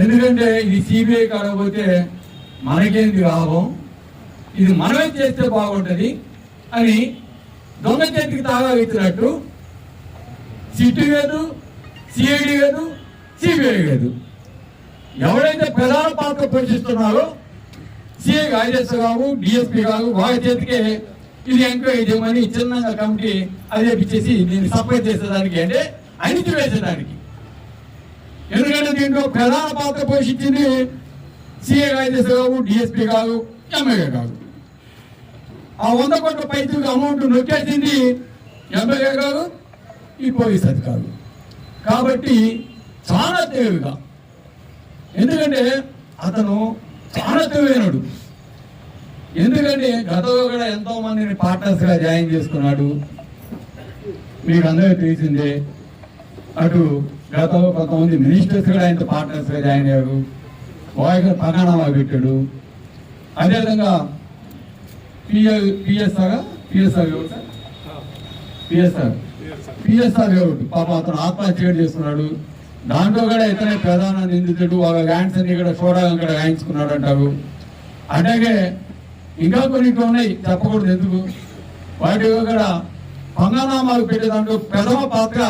ఎందుకంటే ఇది సిబిఐ కాకపోతే మనకేంది లాభం? ఇది మనమే చేస్తే బాగుంటుంది అని దొంగ చేతికి తాగా ఇచ్చినట్టు సిట్టు కాదు సిఐడి కాదు సిబిఐ కాదు ఎవరైతే ప్రధాన పాత్ర పోషిస్తున్నారో సిఐ ఐఎస్ కావు డిఎస్పీ కావు వాళ్ళ చేతికే ఇది ఎంక్వైరీ చేయమని చిన్నగా కమిటీ అదే ఇచ్చేసి దీన్ని సప్లై చేసేదానికి అంటే అణిచి వేసేదానికి దీంట్లో ప్రధాన పాత్ర పోషించింది సీఏ ఐఎస్ కావు డిఎస్పీ కాదు ఎమ్మెల్యే కాదు. ఆ వంద కోట్ల పైతులకు అమౌంట్ నొక్కేసింది ఎమ్మెల్యే కాదు ఈ పోలీస్ అధికారులు. కాబట్టి చాలా తెలివిగా ఎందుకంటే అతను చాలా తెలివైనడు. ఎందుకంటే గతంలో కూడా ఎంతో మందిని పార్ట్నర్స్గా జాయిన్ చేసుకున్నాడు. మీకు అందరికీ తెలిసిందే అటు గతంలో కొంతమంది మినిస్టర్స్ కూడా ఆయనతో పార్ట్నర్స్గా జాయిన్ అయ్యారు. వాయిగా పగానామా పెట్టాడు. అదేవిధంగా P L P S R P S R P S R P S R ఎవరు పాప అతను ఆత్మహత్య చేస్తున్నాడు దాంట్లో కూడా ఇతనే ప్రధాన నిందితుడు. వాళ్ళ ల్యాండ్స్ అన్ని ఇక్కడ చూడాలని ఇక్కడ రాయించుకున్నాడు అంటారు. అలాగే ఇంకా కొన్ని ఉన్నాయి. చెప్పకూడదు ఎందుకు? వాటి కూడా పంగనామాలు పెట్టే దాంట్లో ప్రథమ పాత్ర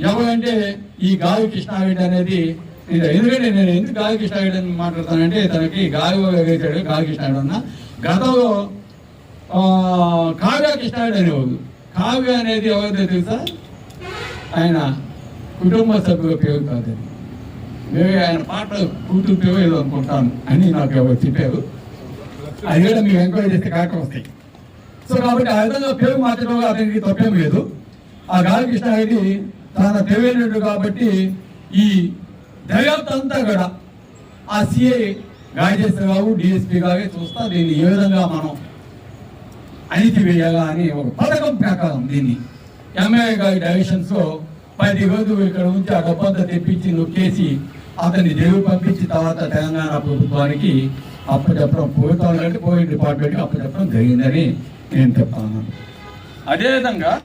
ఎవరంటే ఈ గావి కృష్ణారెడ్డి అనేది ఎందుకంటే నేను ఎందుకు గాలి కృష్ణారెడ్డి అని మాట్లాడతానంటే తనకి గాలి వేసాడు గాలి కృష్ణారెడ్డి అన్న. గతంలో కావ్య కృష్ణారెడ్డి అనేవాడు. కావ్య అనేది ఎవరిదో తెలుసా? ఆయన కుటుంబ సభ్యుల పేరు కాదు అది. ఆయన పాట కూతురు పేరు ఏదో అనుకుంటాను అని నాకు ఎవరు చెప్పారు. అది కూడా మీరు ఎంక్వైరీ చేస్తే కాక వస్తాయి. సో కాబట్టి ఆ విధంగా పేరు మార్చడం అతనికి తప్పేం లేదు. ఆ గాలికృష్ణ అనేది తన తెలివైనడు కాబట్టి ఈ దర్యాప్తు కూడా ఆ సిఐ గాయజేశ్వరరావు డిఎస్పీ చూస్తా దీన్ని ఏ విధంగా మనం అణిచివేయాలా అని ఒక పథకం ప్రకారం దీన్ని. ఎంఏ గారి డైరెక్షన్స్లో పది రోజులు ఇక్కడ ఉంచి ఆ డబ్బంతా తెప్పించి నొక్కేసి అతన్ని జైలు పంపించి తర్వాత తెలంగాణ ప్రభుత్వానికి అప్పచెప్పడం ప్రభుత్వం కంటే పోయిన డిపార్ట్మెంట్కి అప్పచెప్పడం జరిగిందని నేను చెప్తాను అదేవిధంగా